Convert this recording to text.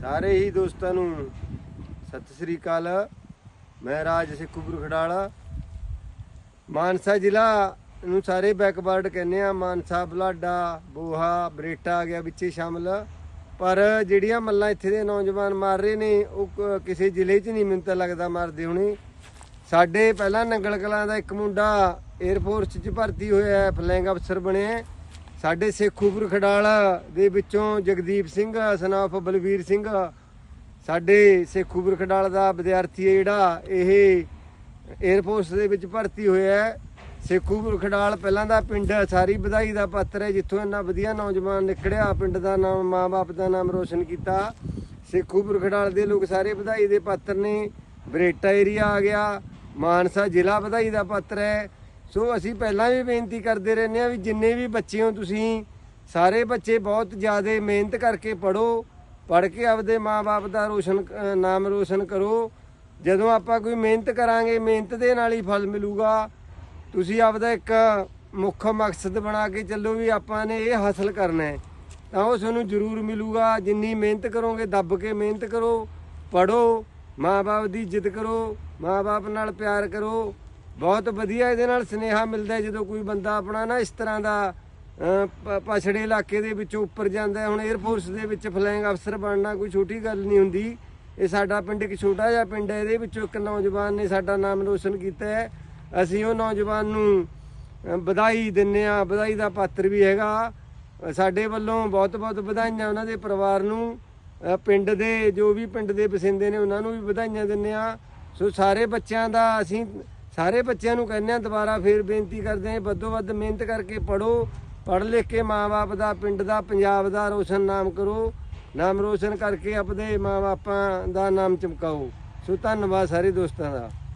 ਸਾਰੇ ਹੀ ਦੋਸਤਾਂ ਨੂੰ ਸਤਿ ਸ੍ਰੀ ਅਕਾਲ। ਮੈਂ ਰਾਜ ਸਿੱਖੂਪੁਰ ਖਡਾਲਾ। ਮਾਨਸਾ ਜ਼ਿਲ੍ਹਾ ਨੂੰ ਸਾਰੇ ਬੈਕਵਰਡ ਕਹਿੰਦੇ ਆ, ਮਾਨਸਾ, ਬਲਾਡਾ, ਬੋਹਾ, ਬਰੇਟਾ ਆ ਗਿਆ ਵਿੱਚੇ ਸ਼ਾਮਲ। ਪਰ ਜਿਹੜੀਆਂ ਮੱਲਾਂ ਇੱਥੇ ਦੇ ਨੌਜਵਾਨ ਮਾਰ ਰਹੇ ਨੇ, ਉਹ ਕ- ਕਿਸੇ ਜ਼ਿਲ੍ਹੇ 'ਚ ਨਹੀਂ ਮੈਨੂੰ ਤਾਂ ਲੱਗਦਾ ਮਾਰਦੇ ਹੁਣੇ। ਸਾਡੇ ਪਹਿਲਾਂ ਨੰਗਲ ਕਲਾਂ ਦਾ ਇੱਕ ਮੁੰਡਾ 에ਅਰਫੋਰਸ 'ਚ ਭਰਤੀ ਹੋਇਆ, ਫਲੈਂਗ ਅਫਸਰ ਬਣਿਆ। ਸਾਡੇ ਸੇਖੂਪੁਰ ਖਡਾਲਾ ਦੇ ਵਿੱਚੋਂ ਜਗਦੀਪ ਸਿੰਘ ਸਨਾਫ ਬਲਵੀਰ ਸਿੰਘ। ਸਾਡੇ ਸੇਖੂਪੁਰ ਖਡਾਲਾ ਦਾ ਵਿਦਿਆਰਥੀ ਹੈ ਜਿਹੜਾ, ਇਹ 에ਅਰਫੋਰਸ ਦੇ ਵਿੱਚ ਭਰਤੀ ਹੋਇਆ ਹੈ। ਸੇਖੂਪੁਰ ਖਡਾਲ ਪਹਿਲਾਂ ਦਾ ਪਿੰਡ ਸਾਰੀ ਵਧਾਈ ਦਾ ਪਾਤਰ ਹੈ, ਜਿੱਥੋਂ ਇੰਨਾ ਵਧੀਆ ਨੌਜਵਾਨ ਨਿਕੜਿਆ, ਪਿੰਡ ਦਾ ਨਾਮ, ਮਾਂ-ਬਾਪ ਦਾ ਨਾਮ ਰੋਸ਼ਨ ਕੀਤਾ। ਸੇਖੂਪੁਰ ਖਡਾਲ ਦੇ ਲੋਕ ਸਾਰੇ ਵਧਾਈ ਦੇ ਪਾਤਰ ਨੇ। ਬਰੇਟਾ ਏਰੀਆ ਆ ਗਿਆ। ਮਾਨਸਾ ਜ਼ਿਲ੍ਹਾ ਵਧਾਈ ਦਾ ਪਾਤਰ ਹੈ। ਸੋ ਅਸੀਂ ਪਹਿਲਾਂ ਵੀ ਬੇਨਤੀ ਕਰਦੇ ਰਹਿੰਦੇ ਆ ਵੀ ਜਿੰਨੇ ਵੀ ਬੱਚੇ ਹੋ ਤੁਸੀਂ, ਸਾਰੇ ਬੱਚੇ ਬਹੁਤ ਜ਼ਿਆਦਾ ਮਿਹਨਤ ਕਰਕੇ ਪੜੋ ਪੜ ਕੇ ਆਪਦੇ ਮਾਪੇ ਦਾ ਰੋਸ਼ਨ ਨਾਮ ਰੋਸ਼ਨ ਕਰੋ। ਜਦੋਂ ਆਪਾਂ ਕੋਈ ਮਿਹਨਤ ਕਰਾਂਗੇ, ਮਿਹਨਤ ਦੇ ਨਾਲ ਹੀ ਫਲ ਮਿਲੂਗਾ। ਤੁਸੀਂ ਆਪਦਾ ਇੱਕ ਮੁੱਖ ਮਕਸਦ ਬਣਾ ਕੇ ਚੱਲੋ ਵੀ ਆਪਾਂ ਨੇ ਇਹ ਹਾਸਲ ਕਰਨਾ ਹੈ। ਤਾਂ ਉਹ ਤੁਹਾਨੂੰ ਜ਼ਰੂਰ ਮਿਲੂਗਾ। ਜਿੰਨੀ ਮਿਹਨਤ ਕਰੋਗੇ, ਦੱਬ ਕੇ ਮਿਹਨਤ ਕਰੋ ਪੜੋ ਮਾਪੇ ਦੀ ਇੱਜ਼ਤ ਕਰੋ ਮਾਪੇ ਨਾਲ ਪਿਆਰ ਕਰੋ। ਬਹੁਤ ਵਧੀਆ ਇਹਦੇ ਨਾਲ ਸਨੇਹਾ ਮਿਲਦਾ ਜਦੋਂ ਕੋਈ ਬੰਦਾ ਆਪਣਾ ਨਾ ਇਸ ਤਰ੍ਹਾਂ ਦਾ ਪ- ਪਛੜੇ ਇਲਾਕੇ ਦੇ ਵਿੱਚੋਂ ਉੱਪਰ ਜਾਂਦਾ ਹੁਣ 에ਅਰਫੋਰਸ ਦੇ ਵਿੱਚ ਫਲਾਇੰਗ ਅਫਸਰ ਬਣਨਾ ਕੋਈ ਛੋਟੀ ਗੱਲ ਨਹੀਂ ਹੁੰਦੀ। ਇਹ ਸਾਡਾ ਪਿੰਡ ਇੱਕ ਛੋਟਾ ਜਿਹਾ ਪਿੰਡ ਹੈ। ਇਹਦੇ ਵਿੱਚੋਂ ਇੱਕ ਨੌਜਵਾਨ ਨੇ ਸਾਡਾ ਨਾਮ ਰੋਸ਼ਨ ਕੀਤਾ ਹੈ। ਅਸੀਂ ਉਹ ਨੌਜਵਾਨ ਨੂੰ ਵਧਾਈ ਦਿੰਨੇ ਆ ਵਧਾਈ ਦਾ ਪਾਤਰ ਵੀ ਹੈਗਾ। ਸਾਡੇ ਵੱਲੋਂ ਬਹੁਤ ਬਹੁਤ ਵਧਾਈਆਂ ਉਹਨਾਂ ਦੇ ਪਰਿਵਾਰ ਨੂੰ। ਪਿੰਡ ਦੇ ਜੋ ਵੀ ਪਿੰਡ ਦੇ ਵਸਿੰਦੇ ਨੇ ਉਹਨਾਂ ਨੂੰ ਵੀ ਵਧਾਈਆਂ ਦਿੰਨੇ ਆ ਸੋ ਸਾਰੇ ਬੱਚਿਆਂ ਦਾ ਅਸੀਂ ਸਾਰੇ ਬੱਚਿਆਂ ਨੂੰ ਕਹਿੰਦੇ ਆ ਦੁਬਾਰਾ ਫੇਰ ਬੇਨਤੀ ਕਰਦੇ ਆ ਵੱਧੋ ਵੱਧ ਮਿਹਨਤ ਕਰਕੇ ਪੜੋ ਪੜ੍ਹ ਲਿਖ ਕੇ ਮਾਂ-ਬਾਪ ਦਾ, ਪਿੰਡ ਦਾ, ਪੰਜਾਬ ਦਾ ਰੋਸ਼ਨ ਨਾਮ ਕਰੋ, ਨਾਮ ਰੋਸ਼ਨ ਕਰਕੇ ਆਪਦੇ ਮਾਂ-ਬਾਪਾਂ ਦਾ ਨਾਮ ਚਮਕਾਓ। ਸੋ ਧੰਨਵਾਦ ਸਾਰੇ ਦੋਸਤਾਂ ਦਾ।